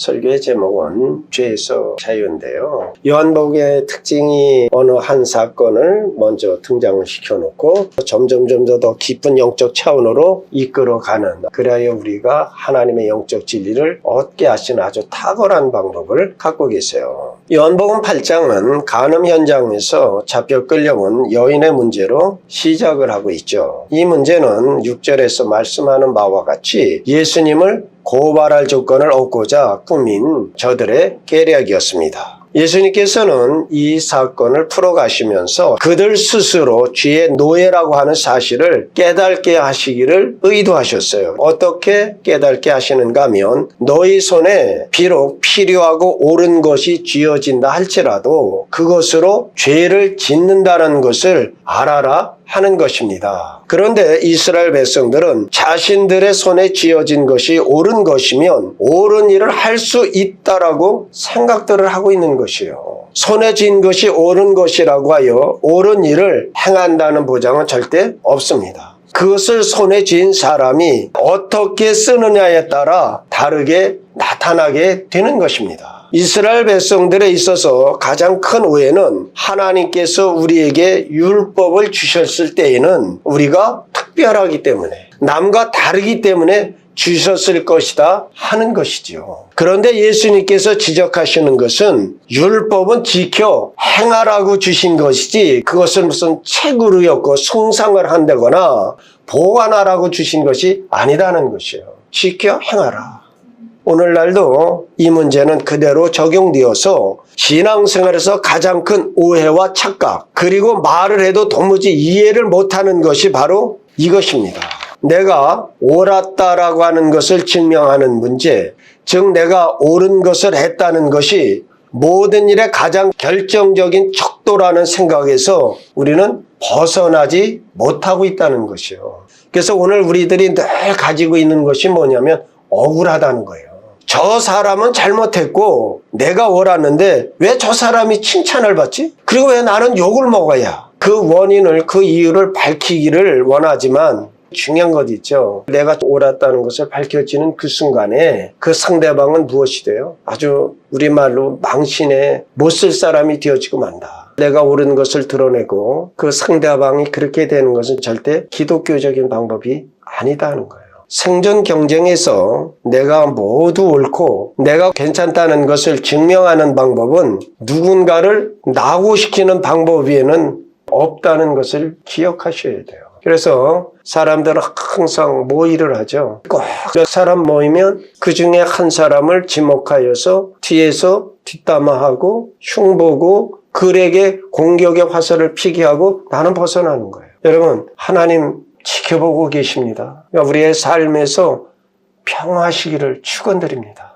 설교의 제목은 죄에서 자유인데요. 요한복음의 특징이 어느 한 사건을 먼저 등장을 시켜놓고 점점 점점 더 깊은 영적 차원으로 이끌어가는 그래야 우리가 하나님의 영적 진리를 얻게 하시는 아주 탁월한 방법을 갖고 계세요. 요한복음 8장은 간음 현장에서 잡혀 끌려온 여인의 문제로 시작을 하고 있죠. 이 문제는 6절에서 말씀하는 바와 같이 예수님을 고발할 조건을 얻고자 꾸민 저들의 계략이었습니다. 예수님께서는 이 사건을 풀어가시면서 그들 스스로 죄의 노예라고 하는 사실을 깨닫게 하시기를 의도하셨어요. 어떻게 깨닫게 하시는가 하면 너희 손에 비록 필요하고 옳은 것이 쥐어진다 할지라도 그것으로 죄를 짓는다는 것을 알아라 하는 것입니다. 그런데 이스라엘 백성들은 자신들의 손에 쥐어진 것이 옳은 것이면 옳은 일을 할 수 있다라고 생각들을 하고 있는 것이요. 손에 쥔 것이 옳은 것이라고 하여 옳은 일을 행한다는 보장은 절대 없습니다. 그것을 손에 쥔 사람이 어떻게 쓰느냐에 따라 다르게 나타나게 되는 것입니다. 이스라엘 백성들에 있어서 가장 큰 오해는 하나님께서 우리에게 율법을 주셨을 때에는 우리가 특별하기 때문에 남과 다르기 때문에 주셨을 것이다 하는 것이지요. 그런데 예수님께서 지적하시는 것은 율법은 지켜 행하라고 주신 것이지 그것을 무슨 책으로 엮고 숭상을 한다거나 보관하라고 주신 것이 아니다는 것이에요. 지켜 행하라. 오늘날도 이 문제는 그대로 적용되어서 신앙생활에서 가장 큰 오해와 착각, 그리고 말을 해도 도무지 이해를 못하는 것이 바로 이것입니다. 내가 옳았다라고 하는 것을 증명하는 문제, 즉 내가 옳은 것을 했다는 것이 모든 일의 가장 결정적인 척도라는 생각에서 우리는 벗어나지 못하고 있다는 것이요. 그래서 오늘 우리들이 늘 가지고 있는 것이 뭐냐면 억울하다는 거예요. 저 사람은 잘못했고 내가 옳았는데 왜 저 사람이 칭찬을 받지? 그리고 왜 나는 욕을 먹어야? 그 원인을 그 이유를 밝히기를 원하지만 중요한 것 있죠. 내가 옳았다는 것을 밝혀지는 그 순간에 그 상대방은 무엇이 돼요? 아주 우리말로 망신에 못 쓸 사람이 되어지고 만다. 내가 옳은 것을 드러내고 그 상대방이 그렇게 되는 것은 절대 기독교적인 방법이 아니다는 거예요. 생존 경쟁에서 내가 모두 옳고 내가 괜찮다는 것을 증명하는 방법은 누군가를 낙오시키는 방법 위에는 없다는 것을 기억하셔야 돼요. 그래서 사람들은 항상 모의를 하죠. 꼭 사람 모이면 그 중에 한 사람을 지목하여서 뒤에서 뒷담화하고 흉보고 글에게 공격의 화살을 피게 하고 나는 벗어나는 거예요. 여러분, 하나님 지켜보고 계십니다. 그러니까 우리의 삶에서 평화하시기를 축원드립니다.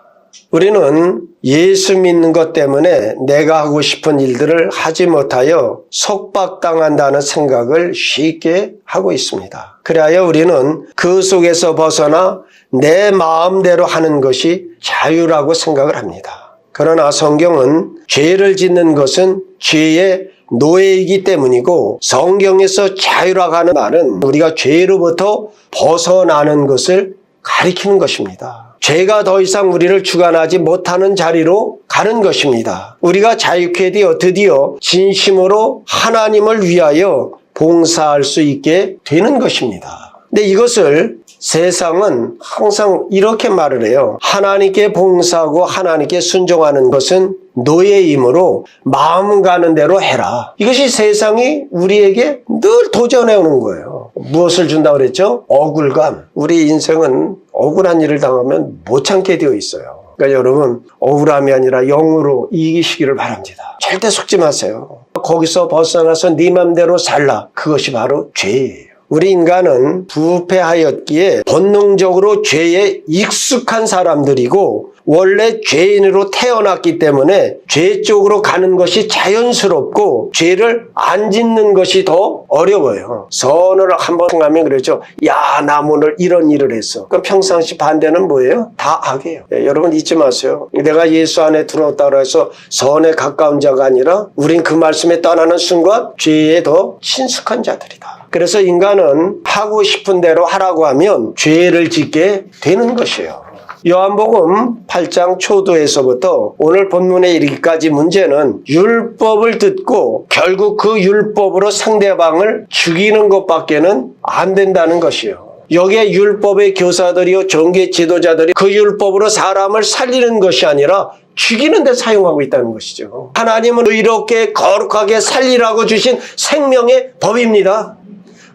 우리는 예수 믿는 것 때문에 내가 하고 싶은 일들을 하지 못하여 속박당한다는 생각을 쉽게 하고 있습니다. 그래야 우리는 그 속에서 벗어나 내 마음대로 하는 것이 자유라고 생각을 합니다. 그러나 성경은 죄를 짓는 것은 죄의 노예이기 때문이고 성경에서 자유라고 하는 말은 우리가 죄로부터 벗어나는 것을 가리키는 것입니다. 죄가 더 이상 우리를 주관하지 못하는 자리로 가는 것입니다. 우리가 자유케 되어 드디어 진심으로 하나님을 위하여 봉사할 수 있게 되는 것입니다. 근데 이것을 세상은 항상 이렇게 말을 해요. 하나님께 봉사하고 하나님께 순종하는 것은 노예이므로 마음 가는 대로 해라. 이것이 세상이 우리에게 늘 도전해 오는 거예요. 무엇을 준다고 그랬죠? 억울감. 우리 인생은 억울한 일을 당하면 못 참게 되어 있어요. 그러니까 여러분 억울함이 아니라 영으로 이기시기를 바랍니다. 절대 속지 마세요. 거기서 벗어나서 네 맘대로 살라. 그것이 바로 죄예요. 우리 인간은 부패하였기에 본능적으로 죄에 익숙한 사람들이고 원래 죄인으로 태어났기 때문에 죄 쪽으로 가는 것이 자연스럽고 죄를 안 짓는 것이 더 어려워요. 선을 한번 하면 그러죠. 야, 나 오늘 이런 일을 했어. 그럼 평상시 반대는 뭐예요? 다 악이에요. 예, 여러분 잊지 마세요. 내가 예수 안에 들어왔다고 해서 선에 가까운 자가 아니라 우린 그 말씀에 떠나는 순간 죄에 더 친숙한 자들이다. 그래서 인간은 하고 싶은 대로 하라고 하면 죄를 짓게 되는 것이에요. 요한복음 8장 초도에서부터 오늘 본문에 이르기까지 문제는 율법을 듣고 결국 그 율법으로 상대방을 죽이는 것밖에는 안 된다는 것이요. 여기에 율법의 교사들이요 종교 지도자들이 그 율법으로 사람을 살리는 것이 아니라 죽이는 데 사용하고 있다는 것이죠. 하나님은 이렇게 거룩하게 살리라고 주신 생명의 법입니다.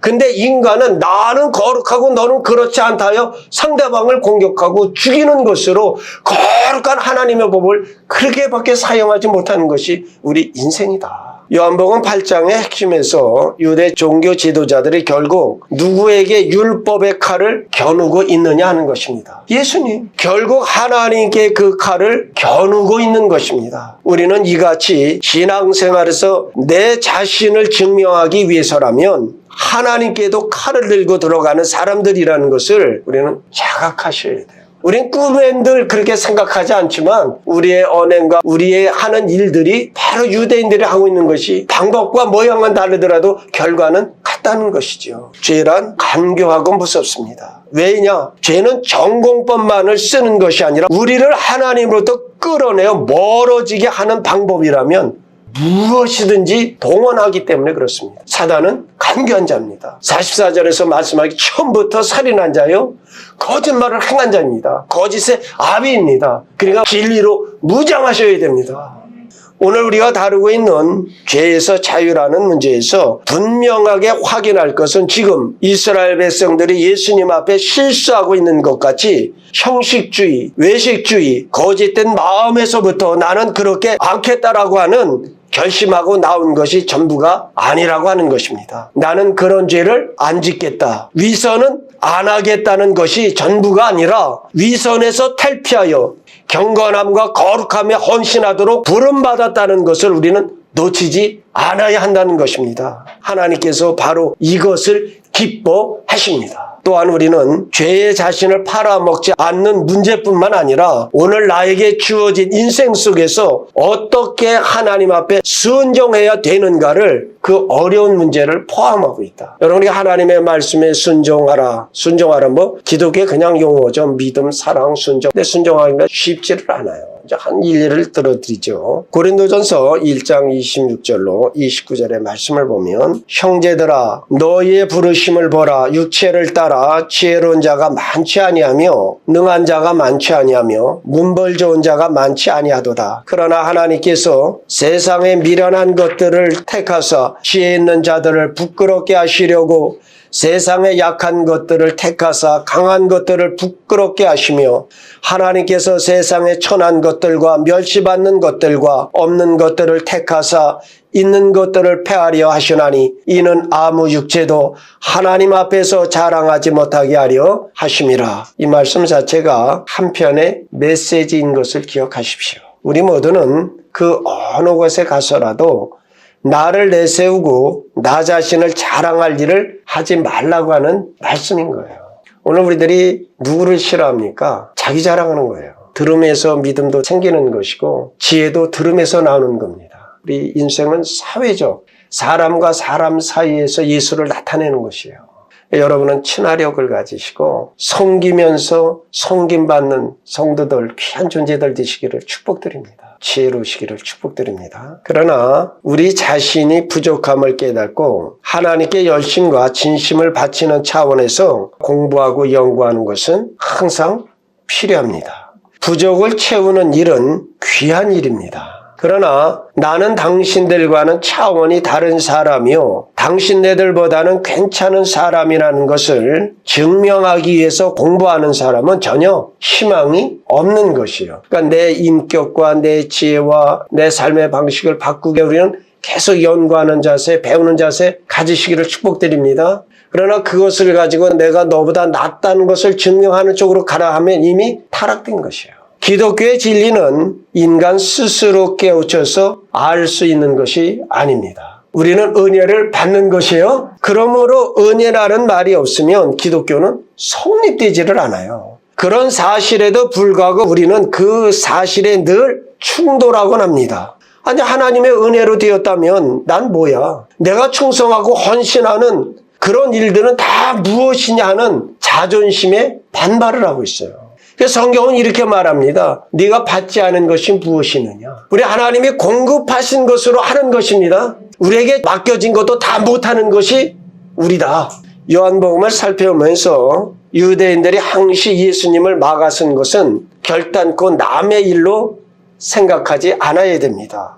근데 인간은 나는 거룩하고 너는 그렇지 않다요. 상대방을 공격하고 죽이는 것으로 거룩한 하나님의 법을 그렇게밖에 사용하지 못하는 것이 우리 인생이다. 요한복음 8장의 핵심에서 유대 종교 지도자들이 결국 누구에게 율법의 칼을 겨누고 있느냐 하는 것입니다. 예수님. 결국 하나님께 그 칼을 겨누고 있는 것입니다. 우리는 이같이 신앙생활에서 내 자신을 증명하기 위해서라면 하나님께도 칼을 들고 들어가는 사람들이라는 것을 우리는 자각하셔야 돼요. 우린 꿈엔 늘 그렇게 생각하지 않지만 우리의 언행과 우리의 하는 일들이 바로 유대인들이 하고 있는 것이 방법과 모양은 다르더라도 결과는 같다는 것이죠. 죄란 간교하고 무섭습니다. 왜냐? 죄는 전공법만을 쓰는 것이 아니라 우리를 하나님으로부터 끌어내어 멀어지게 하는 방법이라면 무엇이든지 동원하기 때문에 그렇습니다. 사단은 간교한 자입니다. 44절에서 말씀하기 처음부터 살인한 자요. 거짓말을 행한 자입니다. 거짓의 아비입니다. 그러니까 진리로 무장하셔야 됩니다. 오늘 우리가 다루고 있는 죄에서 자유라는 문제에서 분명하게 확인할 것은 지금 이스라엘 백성들이 예수님 앞에 실수하고 있는 것 같이 형식주의, 외식주의, 거짓된 마음에서부터 나는 그렇게 않겠다라고 하는 결심하고 나온 것이 전부가 아니라고 하는 것입니다. 나는 그런 죄를 안 짓겠다. 위선은 안 하겠다는 것이 전부가 아니라 위선에서 탈피하여 경건함과 거룩함에 헌신하도록 부름받았다는 것을 우리는 놓치지 않아야 한다는 것입니다. 하나님께서 바로 이것을 기뻐하십니다. 또한 우리는 죄의 자신을 팔아먹지 않는 문제뿐만 아니라 오늘 나에게 주어진 인생 속에서 어떻게 하나님 앞에 순종해야 되는가를 그 어려운 문제를 포함하고 있다. 여러분이 하나님의 말씀에 순종하라. 순종하라 뭐 기독교의 그냥 용어죠. 믿음, 사랑, 순종. 근데 순종하기가 쉽지를 않아요. 한 일례를 들어드리죠. 고린도전서 1장 26절로 29절의 말씀을 보면 형제들아 너희의 부르심을 보라 육체를 따라 지혜로운 자가 많지 아니하며 능한 자가 많지 아니하며 문벌 좋은 자가 많지 아니하도다. 그러나 하나님께서 세상의 미련한 것들을 택하사 지혜 있는 자들을 부끄럽게 하시려고 세상의 약한 것들을 택하사 강한 것들을 부끄럽게 하시며 하나님께서 세상의 천한 것들과 멸시받는 것들과 없는 것들을 택하사 있는 것들을 폐하려 하시나니 이는 아무 육체도 하나님 앞에서 자랑하지 못하게 하려 하심이라. 이 말씀 자체가 한편의 메시지인 것을 기억하십시오. 우리 모두는 그 어느 곳에 가서라도 나를 내세우고 나 자신을 자랑할 일을 하지 말라고 하는 말씀인 거예요. 오늘 우리들이 누구를 싫어합니까? 자기 자랑하는 거예요. 들음에서 믿음도 생기는 것이고 지혜도 들음에서 나오는 겁니다. 우리 인생은 사회적 사람과 사람 사이에서 예수를 나타내는 것이에요. 여러분은 친화력을 가지시고 섬기면서 섬김 받는 성도들 귀한 존재들 되시기를 축복드립니다. 지혜로우시기를 축복드립니다. 그러나 우리 자신이 부족함을 깨닫고 하나님께 열심과 진심을 바치는 차원에서 공부하고 연구하는 것은 항상 필요합니다. 부족을 채우는 일은 귀한 일입니다. 그러나 나는 당신들과는 차원이 다른 사람이요. 당신네들보다는 괜찮은 사람이라는 것을 증명하기 위해서 공부하는 사람은 전혀 희망이 없는 것이요. 그러니까 내 인격과 내 지혜와 내 삶의 방식을 바꾸게 우리는 계속 연구하는 자세, 배우는 자세 가지시기를 축복드립니다. 그러나 그것을 가지고 내가 너보다 낫다는 것을 증명하는 쪽으로 가라 하면 이미 타락된 것이에요. 기독교의 진리는 인간 스스로 깨우쳐서 알 수 있는 것이 아닙니다. 우리는 은혜를 받는 것이에요. 그러므로 은혜라는 말이 없으면 기독교는 성립되지를 않아요. 그런 사실에도 불구하고 우리는 그 사실에 늘 충돌하곤 합니다. 아니, 하나님의 은혜로 되었다면 난 뭐야? 내가 충성하고 헌신하는 그런 일들은 다 무엇이냐 하는 자존심에 반발을 하고 있어요. 그래서 성경은 이렇게 말합니다. 네가 받지 않은 것이 무엇이느냐? 우리 하나님이 공급하신 것으로 하는 것입니다. 우리에게 맡겨진 것도 다 못하는 것이 우리다. 요한복음을 살펴보면서 유대인들이 항시 예수님을 막아선 것은 결단코 남의 일로 생각하지 않아야 됩니다.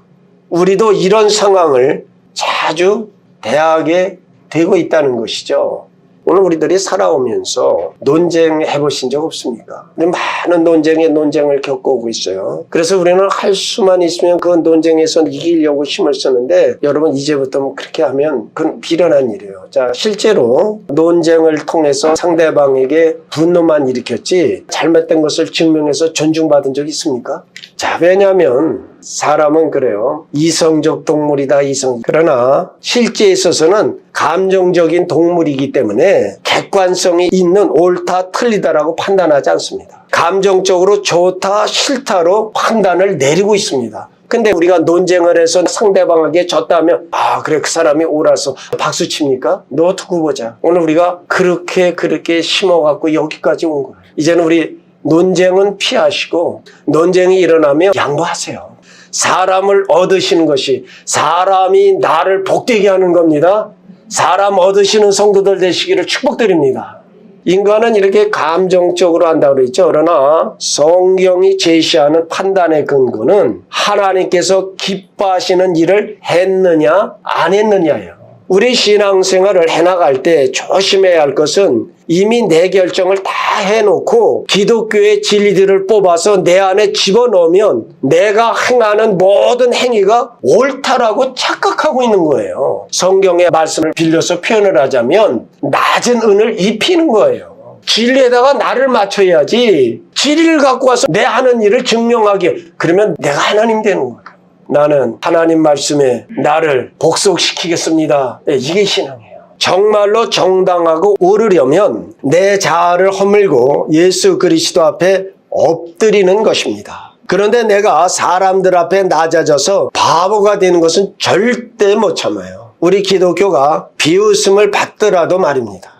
우리도 이런 상황을 자주 대하게 되고 있다는 것이죠. 오늘 우리들이 살아오면서 논쟁해 보신 적 없습니까? 많은 논쟁에 논쟁을 겪어오고 있어요. 그래서 우리는 할 수만 있으면 그 논쟁에서 이기려고 힘을 쓰는데 여러분 이제부터 뭐 그렇게 하면 그건 비련한 일이에요. 자, 실제로 논쟁을 통해서 상대방에게 분노만 일으켰지 잘못된 것을 증명해서 존중받은 적 있습니까? 자, 왜냐하면 사람은 그래요. 이성적 동물이다, 이성. 그러나 실제에 있어서는 감정적인 동물이기 때문에 객관성이 있는 옳다, 틀리다라고 판단하지 않습니다. 감정적으로 좋다, 싫다로 판단을 내리고 있습니다. 근데 우리가 논쟁을 해서 상대방에게 졌다면 아 그래 그 사람이 옳아서 박수 칩니까? 너 두고 보자. 오늘 우리가 그렇게 그렇게 심어갖고 여기까지 온 거예요. 이제는 우리 논쟁은 피하시고 논쟁이 일어나면 양보하세요. 사람을 얻으시는 것이 사람이 나를 복되게 하는 겁니다. 사람 얻으시는 성도들 되시기를 축복드립니다. 인간은 이렇게 감정적으로 한다고 그랬죠. 그러나 성경이 제시하는 판단의 근거는 하나님께서 기뻐하시는 일을 했느냐 안 했느냐예요. 우리 신앙생활을 해나갈 때 조심해야 할 것은 이미 내 결정을 다 해놓고 기독교의 진리들을 뽑아서 내 안에 집어넣으면 내가 행하는 모든 행위가 옳다라고 착각하고 있는 거예요. 성경의 말씀을 빌려서 표현을 하자면 낮은 은을 입히는 거예요. 진리에다가 나를 맞춰야지 진리를 갖고 와서 내 하는 일을 증명하게 그러면 내가 하나님 되는 거예요. 나는 하나님 말씀에 나를 복속시키겠습니다. 네, 이게 신앙이에요. 정말로 정당하고 오르려면 내 자아를 허물고 예수 그리스도 앞에 엎드리는 것입니다. 그런데 내가 사람들 앞에 낮아져서 바보가 되는 것은 절대 못 참아요. 우리 기독교가 비웃음을 받더라도 말입니다.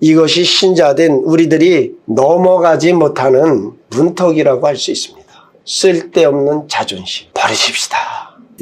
이것이 신자된 우리들이 넘어가지 못하는 문턱이라고 할 수 있습니다. 쓸데없는 자존심 버리십시다.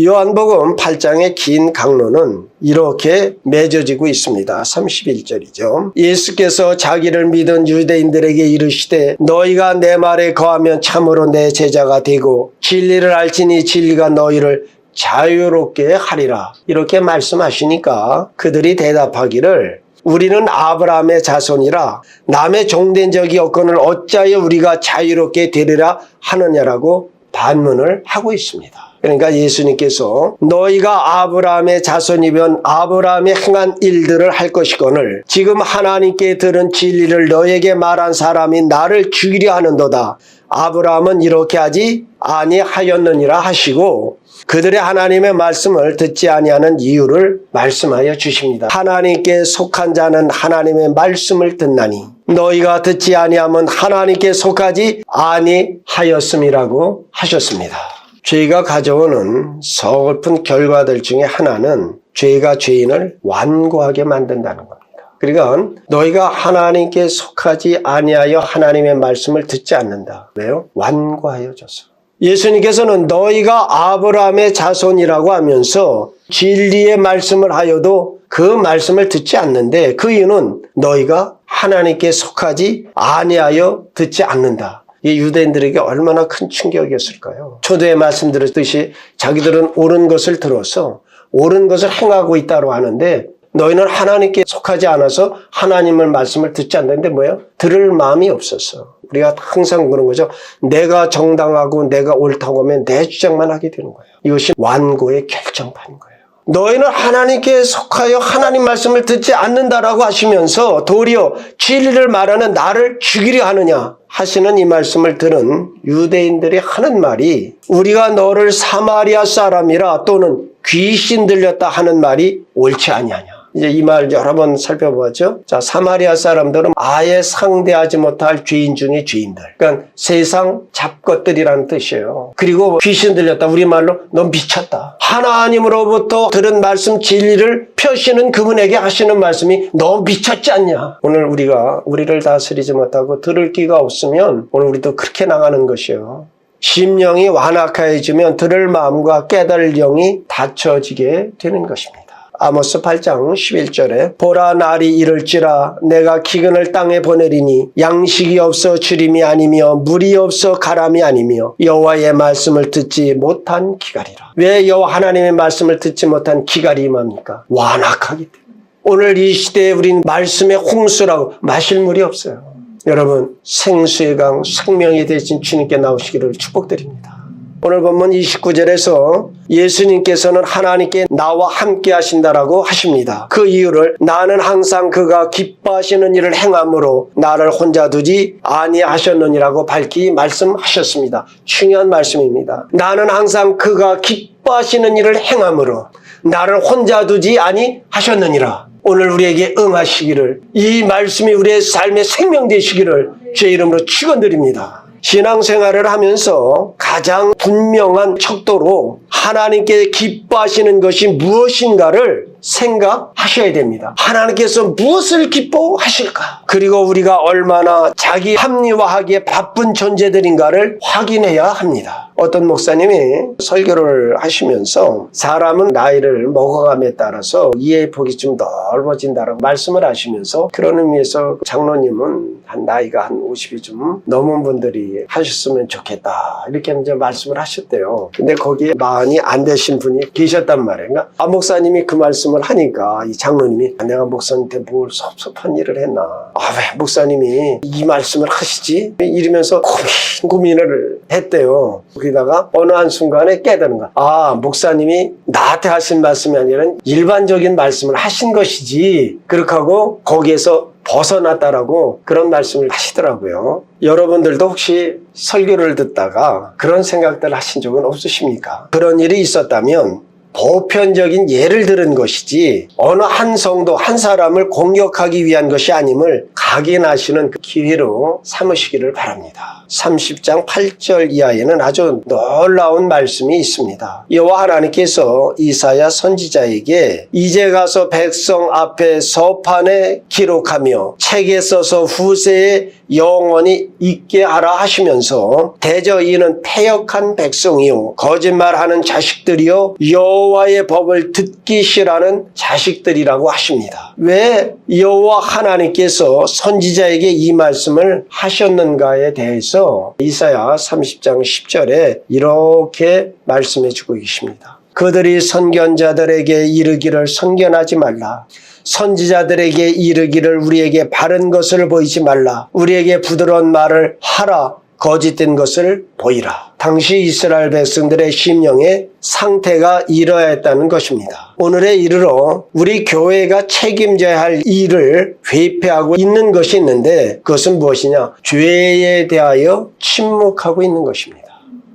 요한복음 8장의 긴 강론은 이렇게 맺어지고 있습니다. 31절이죠. 예수께서 자기를 믿은 유대인들에게 이르시되 너희가 내 말에 거하면 참으로 내 제자가 되고 진리를 알지니 진리가 너희를 자유롭게 하리라. 이렇게 말씀하시니까 그들이 대답하기를 우리는 아브라함의 자손이라 남의 종된 적이 없거늘 어찌하여 우리가 자유롭게 되리라 하느냐라고 반문을 하고 있습니다. 그러니까 예수님께서 너희가 아브라함의 자손이면 아브라함이 행한 일들을 할 것이거늘 지금 하나님께 들은 진리를 너에게 말한 사람이 나를 죽이려 하는도다. 아브라함은 이렇게 하지 아니하였느니라 하시고 그들의 하나님의 말씀을 듣지 아니하는 이유를 말씀하여 주십니다. 하나님께 속한 자는 하나님의 말씀을 듣나니 너희가 듣지 아니하면 하나님께 속하지 아니하였음이라고 하셨습니다. 죄가 가져오는 서글픈 결과들 중에 하나는 죄가 죄인을 완고하게 만든다는 겁니다. 그러니까 너희가 하나님께 속하지 아니하여 하나님의 말씀을 듣지 않는다. 왜요? 완고하여져서. 예수님께서는 너희가 아브라함의 자손이라고 하면서 진리의 말씀을 하여도 그 말씀을 듣지 않는데 그 이유는 너희가 하나님께 속하지 아니하여 듣지 않는다. 이 유대인들에게 얼마나 큰 충격이었을까요? 초대에 말씀드렸듯이 자기들은 옳은 것을 들어서 옳은 것을 행하고 있다고 하는데 너희는 하나님께 속하지 않아서 하나님의 말씀을 듣지 않는데 뭐예요? 들을 마음이 없었어. 우리가 항상 그런 거죠. 내가 정당하고 내가 옳다고 하면 내 주장만 하게 되는 거예요. 이것이 완고의 결정판인 거예요. 너희는 하나님께 속하여 하나님 말씀을 듣지 않는다라고 하시면서 도리어 진리를 말하는 나를 죽이려 하느냐 하시는 이 말씀을 들은 유대인들이 하는 말이 우리가 너를 사마리아 사람이라 또는 귀신 들렸다 하는 말이 옳지 아니하냐. 이제 이 말 여러 번 살펴보죠. 자, 사마리아 사람들은 아예 상대하지 못할 죄인 중에 죄인들. 그러니까 세상 잡것들이라는 뜻이에요. 그리고 귀신 들렸다. 우리말로 너 미쳤다. 하나님으로부터 들은 말씀 진리를 펴시는 그분에게 하시는 말씀이 너 미쳤지 않냐. 오늘 우리가 우리를 다스리지 못하고 들을 끼가 없으면 오늘 우리도 그렇게 나가는 것이에요. 심령이 완악해지면 들을 마음과 깨달을 영이 닫혀지게 되는 것입니다. 아모스 8장 11절에 보라 날이 이를지라 내가 기근을 땅에 보내리니 양식이 없어 주림이 아니며 물이 없어 가람이 아니며 여호와의 말씀을 듣지 못한 기갈이라. 왜 여호와 하나님의 말씀을 듣지 못한 기갈이 임합니까? 완악하기 때문에. 오늘 이 시대에 우린 말씀의 홍수라고 마실 물이 없어요. 여러분 생수의 강 생명이 되신 주님께 나오시기를 축복드립니다. 오늘 본문 29절에서 예수님께서는 하나님께 나와 함께 하신다라고 하십니다. 그 이유를 나는 항상 그가 기뻐하시는 일을 행함으로 나를 혼자 두지 아니하셨느니라고 밝히 말씀하셨습니다. 중요한 말씀입니다. 나는 항상 그가 기뻐하시는 일을 행함으로 나를 혼자 두지 아니하셨느니라. 오늘 우리에게 응하시기를 이 말씀이 우리의 삶의 생명 되시기를 제 이름으로 축원드립니다. 신앙생활을 하면서 가장 분명한 척도로 하나님께 기뻐하시는 것이 무엇인가를 생각하셔야 됩니다. 하나님께서 무엇을 기뻐하실까? 그리고 우리가 얼마나 자기 합리화하기에 바쁜 존재들인가를 확인해야 합니다. 어떤 목사님이 설교를 하시면서 사람은 나이를 먹어감에 따라서 이해의 폭이 좀 넓어진다라고 말씀을 하시면서 그런 의미에서 장로님은 한 나이가 한 50이 좀 넘은 분들이 하셨으면 좋겠다 이렇게 이제 말씀을 하셨대요. 근데 거기에 마 흔이 안 되신 분이 계셨단 말이에요. 아 목사님이 그 말씀을 하니까 이 장로님이 아, 내가 목사님한테 뭘 섭섭한 일을 했나? 아 왜 목사님이 이 말씀을 하시지? 이러면서 고민 고민을 했대요. 거기다가 어느 한 순간에 깨달은 거야. 아 목사님이 나한테 하신 말씀이 아니라 일반적인 말씀을 하신 것이지. 그렇게 하고 거기에서 벗어났다라고 그런 말씀을 하시더라고요. 여러분들도 혹시 설교를 듣다가 그런 생각들 하신 적은 없으십니까? 그런 일이 있었다면 보편적인 예를 들은 것이지 어느 한 성도 한 사람을 공격하기 위한 것이 아님을 각인하시는 그 기회로 삼으시기를 바랍니다. 30장 8절 이하에는 아주 놀라운 말씀이 있습니다. 여호와 하나님께서 이사야 선지자에게 이제 가서 백성 앞에 서판에 기록하며 책에 써서 후세에 영원히 있게 하라 하시면서 대저 이는 패역한 백성이요 거짓말하는 자식들이요 여호 와의 법을 듣기 싫어하는 자식들이라고 하십니다. 왜 여호와 하나님께서 선지자에게 이 말씀을 하셨는가에 대해서 이사야 30장 10절에 이렇게 말씀해 주고 계십니다. 그들이 선견자들에게 이르기를 선견하지 말라. 선지자들에게 이르기를 우리에게 바른 것을 보이지 말라. 우리에게 부드러운 말을 하라. 거짓된 것을 보이라. 당시 이스라엘 백성들의 심령의 상태가 이러했다는 것입니다. 오늘에 이르러 우리 교회가 책임져야 할 일을 회피하고 있는 것이 있는데 그것은 무엇이냐? 죄에 대하여 침묵하고 있는 것입니다.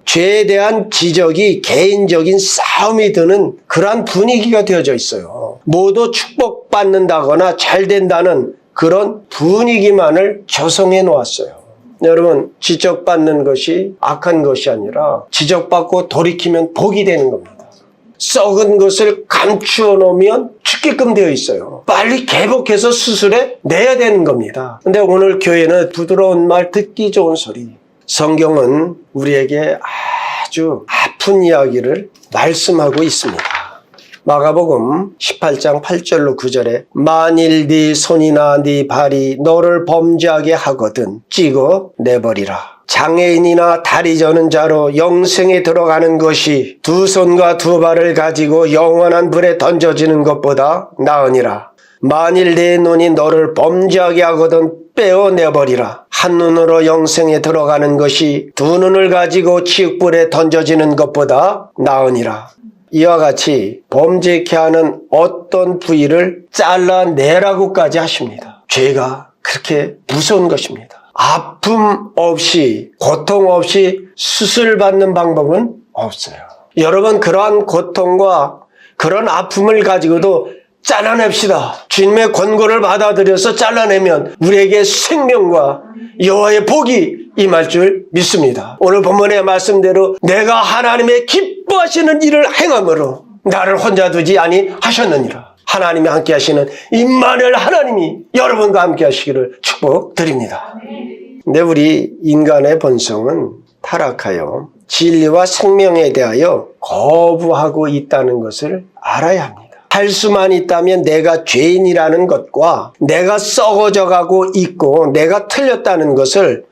죄에 대한 지적이 개인적인 싸움이 드는 그러한 분위기가 되어져 있어요. 모두 축복받는다거나 잘 된다는 그런 분위기만을 조성해 놓았어요. 여러분, 지적받는 것이 악한 것이 아니라 지적받고 돌이키면 복이 되는 겁니다. 썩은 것을 감추어 놓으면 죽게끔 되어 있어요. 빨리 개복해서 수술해 내야 되는 겁니다. 근데 오늘 교회는 부드러운 말 듣기 좋은 소리. 성경은 우리에게 아주 아픈 이야기를 말씀하고 있습니다. 마가복음 18장 8절로 9절에 만일 네 손이나 네 발이 너를 범죄하게 하거든 찍어 내버리라. 장애인이나 다리 저는 자로 영생에 들어가는 것이 두 손과 두 발을 가지고 영원한 불에 던져지는 것보다 나으니라. 만일 내 눈이 너를 범죄하게 하거든 빼어내버리라. 한 눈으로 영생에 들어가는 것이 두 눈을 가지고 치욕불에 던져지는 것보다 나으니라. 이와 같이 범죄케 하는 어떤 부위를 잘라내라고까지 하십니다. 죄가 그렇게 무서운 것입니다. 아픔 없이, 고통 없이 수술받는 방법은 없어요. 여러분, 그러한 고통과 그런 아픔을 가지고도 잘라냅시다. 주님의 권고를 받아들여서 잘라내면 우리에게 생명과 여호와의 복이 임할 줄 믿습니다. 오늘 본문의 말씀대로 내가 하나님의 기뻐하시는 일을 행함으로 나를 혼자 두지 아니하셨느니라. 하나님이 함께 하시는 임마누엘 하나님이 여러분과 함께 하시기를 축복드립니다. 근데 우리 인간의 본성은 타락하여 진리와 생명에 대하여 거부하고 있다는 것을 알아야 합니다. 할 수만 있다면 내가 죄인이라는 것과 내가 썩어져 가고 있고 내가 틀렸다는 것을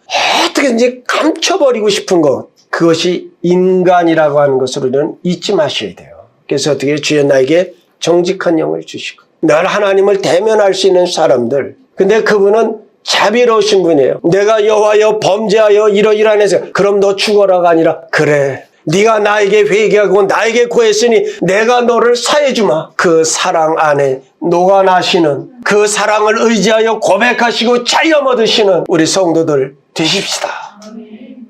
어떻게든지 감춰버리고 싶은 것 그것이 인간이라고 하는 것을 우리는 잊지 마셔야 돼요. 그래서 어떻게 주여 나에게 정직한 영을 주시고 늘 하나님을 대면할 수 있는 사람들 근데 그분은 자비로우신 분이에요. 내가 여호와여 범죄하여 이러이러한 해서 그럼 너 죽어라가 아니라 그래 네가 나에게 회개하고 나에게 구했으니 내가 너를 사해주마. 그 사랑 안에 녹아나시는 그 사랑을 의지하여 고백하시고 자유 얻으시는 우리 성도들 되십시다.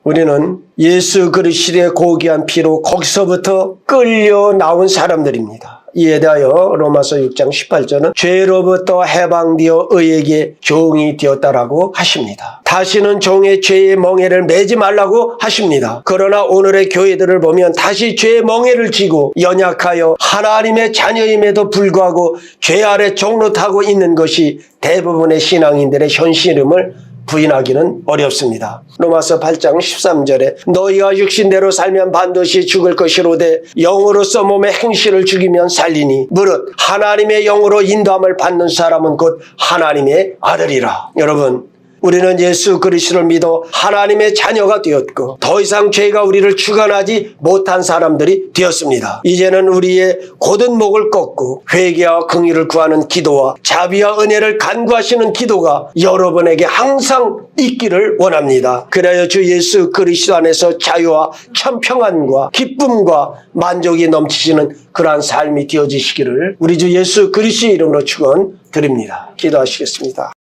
우리는 예수 그리스도의 고귀한 피로 거기서부터 끌려 나온 사람들입니다. 이에 대하여 로마서 6장 18절은 죄로부터 해방되어 의에게 종이 되었다라고 하십니다. 다시는 종의 죄의 멍에를 매지 말라고 하십니다. 그러나 오늘의 교회들을 보면 다시 죄의 멍에를 쥐고 연약하여 하나님의 자녀임에도 불구하고 죄 아래 종노타고 있는 것이 대부분의 신앙인들의 현실임을 부인하기는 어렵습니다. 로마서 8장 13절에 너희가 육신대로 살면 반드시 죽을 것이로되 영으로서 몸의 행실을 죽이면 살리니 무릇 하나님의 영으로 인도함을 받는 사람은 곧 하나님의 아들이라. 여러분 우리는 예수 그리스도를 믿어 하나님의 자녀가 되었고 더 이상 죄가 우리를 주관하지 못한 사람들이 되었습니다. 이제는 우리의 고든 목을 꺾고 회개와 긍휼을 구하는 기도와 자비와 은혜를 간구하시는 기도가 여러분에게 항상 있기를 원합니다. 그래야 주 예수 그리스도 안에서 자유와 천평안과 기쁨과 만족이 넘치시는 그러한 삶이 되어지시기를 우리 주 예수 그리스도 이름으로 축원드립니다. 기도하시겠습니다.